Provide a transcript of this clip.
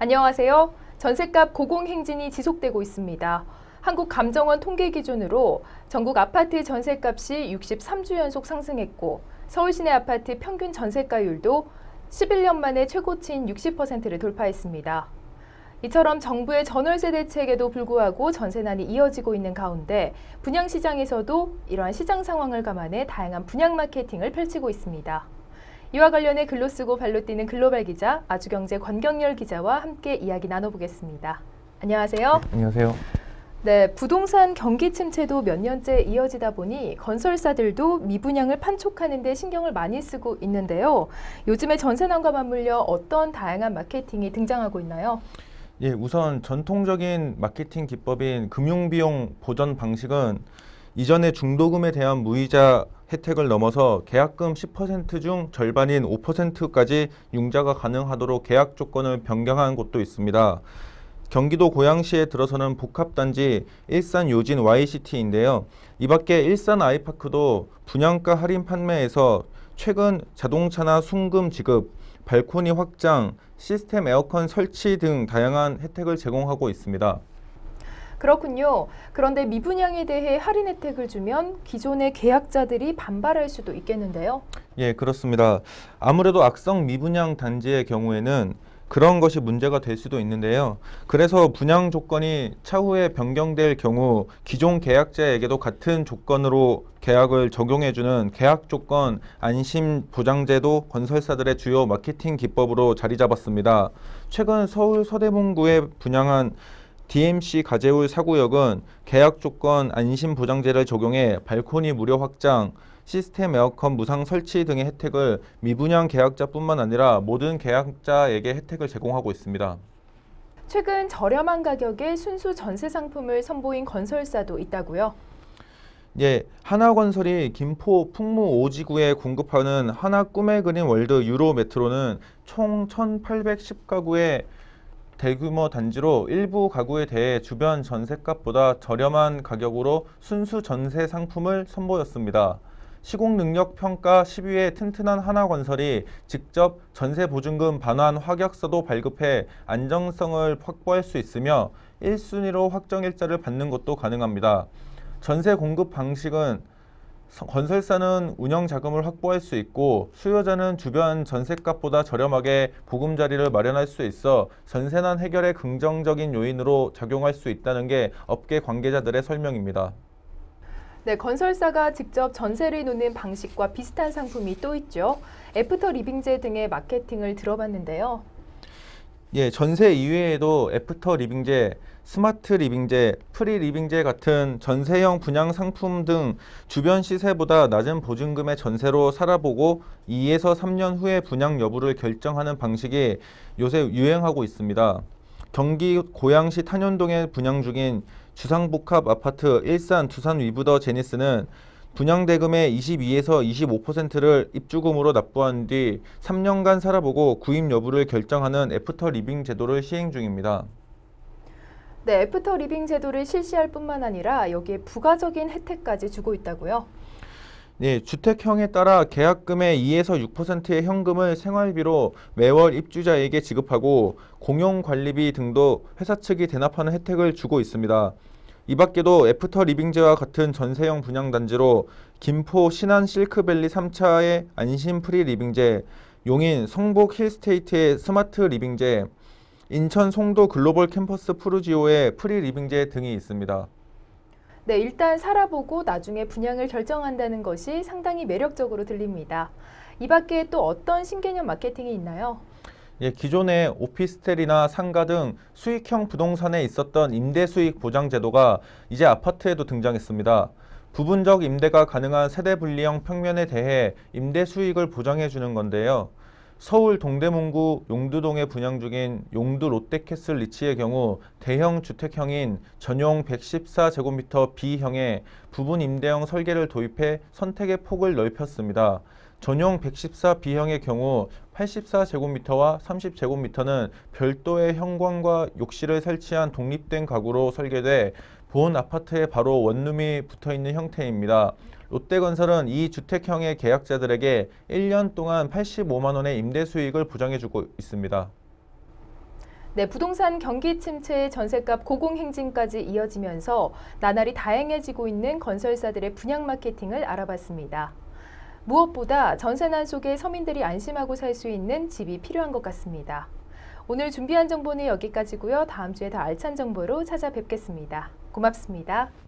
안녕하세요. 전셋값 고공행진이 지속되고 있습니다. 한국감정원 통계 기준으로 전국 아파트 전셋값이 63주 연속 상승했고 서울 시내 아파트 평균 전셋가율도 11년 만에 최고치인 60%를 돌파했습니다. 이처럼 정부의 전월세 대책에도 불구하고 전세난이 이어지고 있는 가운데 분양시장에서도 이러한 시장 상황을 감안해 다양한 분양 마케팅을 펼치고 있습니다. 이와 관련해 글로 쓰고 발로 뛰는 글로벌 기자 아주경제 권경열 기자와 함께 이야기 나눠보겠습니다. 안녕하세요. 네, 안녕하세요. 네, 부동산 경기 침체도 몇 년째 이어지다 보니 건설사들도 미분양을 판촉하는 데 신경을 많이 쓰고 있는데요. 요즘에 전세난과 맞물려 어떤 다양한 마케팅이 등장하고 있나요? 예, 우선 전통적인 마케팅 기법인 금융비용 보전 방식은 이전의 중도금에 대한 무이자 혜택을 넘어서 계약금 10%중 절반인 5%까지 융자가 가능하도록 계약 조건을 변경한 곳도 있습니다. 경기도 고양시에 들어서는 복합단지 일산 요진 YCT인데요. 이 밖에 일산 아이파크도 분양가 할인 판매에서 최근 자동차나 순금 지급, 발코니 확장, 시스템 에어컨 설치 등 다양한 혜택을 제공하고 있습니다. 그렇군요. 그런데 미분양에 대해 할인 혜택을 주면 기존의 계약자들이 반발할 수도 있겠는데요. 예, 그렇습니다. 아무래도 악성 미분양 단지의 경우에는 그런 것이 문제가 될 수도 있는데요. 그래서 분양 조건이 차후에 변경될 경우 기존 계약자에게도 같은 조건으로 계약을 적용해주는 계약 조건 안심 보장제도 건설사들의 주요 마케팅 기법으로 자리 잡았습니다. 최근 서울 서대문구에 분양한 DMC 가재울 사구역은 계약 조건 안심 보장제를 적용해 발코니 무료 확장, 시스템 에어컨 무상 설치 등의 혜택을 미분양 계약자뿐만 아니라 모든 계약자에게 혜택을 제공하고 있습니다. 최근 저렴한 가격에 순수 전세 상품을 선보인 건설사도 있다고요? 예, 하나건설이 김포 풍무 오지구에 공급하는 하나 꿈의 그린 월드 유로 메트로는 총 1,810가구의 대규모 단지로 일부 가구에 대해 주변 전세값보다 저렴한 가격으로 순수 전세 상품을 선보였습니다. 시공 능력 평가 10위의 튼튼한 하나건설이 직접 전세 보증금 반환 확약서도 발급해 안정성을 확보할 수 있으며 1순위로 확정 일자를 받는 것도 가능합니다. 전세 공급 방식은 건설사는 운영 자금을 확보할 수 있고 수요자는 주변 전세값보다 저렴하게 보금자리를 마련할 수 있어 전세난 해결의 긍정적인 요인으로 작용할 수 있다는 게 업계 관계자들의 설명입니다. 네, 건설사가 직접 전세를 놓는 방식과 비슷한 상품이 또 있죠. 애프터 리빙제 등의 마케팅을 들어봤는데요. 예, 전세 이외에도 애프터 리빙제, 스마트 리빙제, 프리 리빙제 같은 전세형 분양 상품 등 주변 시세보다 낮은 보증금의 전세로 살아보고 2에서 3년 후에 분양 여부를 결정하는 방식이 요새 유행하고 있습니다. 경기 고양시 탄현동에 분양 중인 주상복합 아파트 일산 두산 위브더 제니스는 분양 대금의 22에서 25%를 입주금으로 납부한 뒤 3년간 살아보고 구입 여부를 결정하는 애프터 리빙 제도를 시행 중입니다. 네, 애프터 리빙 제도를 실시할 뿐만 아니라 여기에 부가적인 혜택까지 주고 있다고요? 네, 주택형에 따라 계약금의 2에서 6%의 현금을 생활비로 매월 입주자에게 지급하고 공용관리비 등도 회사 측이 대납하는 혜택을 주고 있습니다. 이 밖에도 애프터 리빙제와 같은 전세형 분양단지로 김포 신안 실크밸리 3차의 안심 프리 리빙제, 용인 성북 힐스테이트의 스마트 리빙제, 인천 송도 글로벌 캠퍼스 푸르지오의 프리 리빙제 등이 있습니다. 네, 일단 살아보고 나중에 분양을 결정한다는 것이 상당히 매력적으로 들립니다. 이 밖에 또 어떤 신개념 마케팅이 있나요? 예, 기존의 오피스텔이나 상가 등 수익형 부동산에 있었던 임대 수익 보장 제도가 이제 아파트에도 등장했습니다. 부분적 임대가 가능한 세대 분리형 평면에 대해 임대 수익을 보장해 주는 건데요. 서울 동대문구 용두동에 분양 중인 용두 롯데캐슬 리치의 경우 대형 주택형인 전용 114제곱미터 B형의 부분 임대형 설계를 도입해 선택의 폭을 넓혔습니다. 전용 114B형의 경우 84제곱미터와 30제곱미터는 별도의 현관과 욕실을 설치한 독립된 가구로 설계돼 본 아파트에 바로 원룸이 붙어 있는 형태입니다. 롯데건설은 이 주택형의 계약자들에게 1년 동안 85만 원의 임대 수익을 보장해주고 있습니다. 네, 부동산 경기 침체의 전세값 고공행진까지 이어지면서 나날이 다양해지고 있는 건설사들의 분양 마케팅을 알아봤습니다. 무엇보다 전세난 속에 서민들이 안심하고 살 수 있는 집이 필요한 것 같습니다. 오늘 준비한 정보는 여기까지고요. 다음 주에 더 알찬 정보로 찾아뵙겠습니다. 고맙습니다.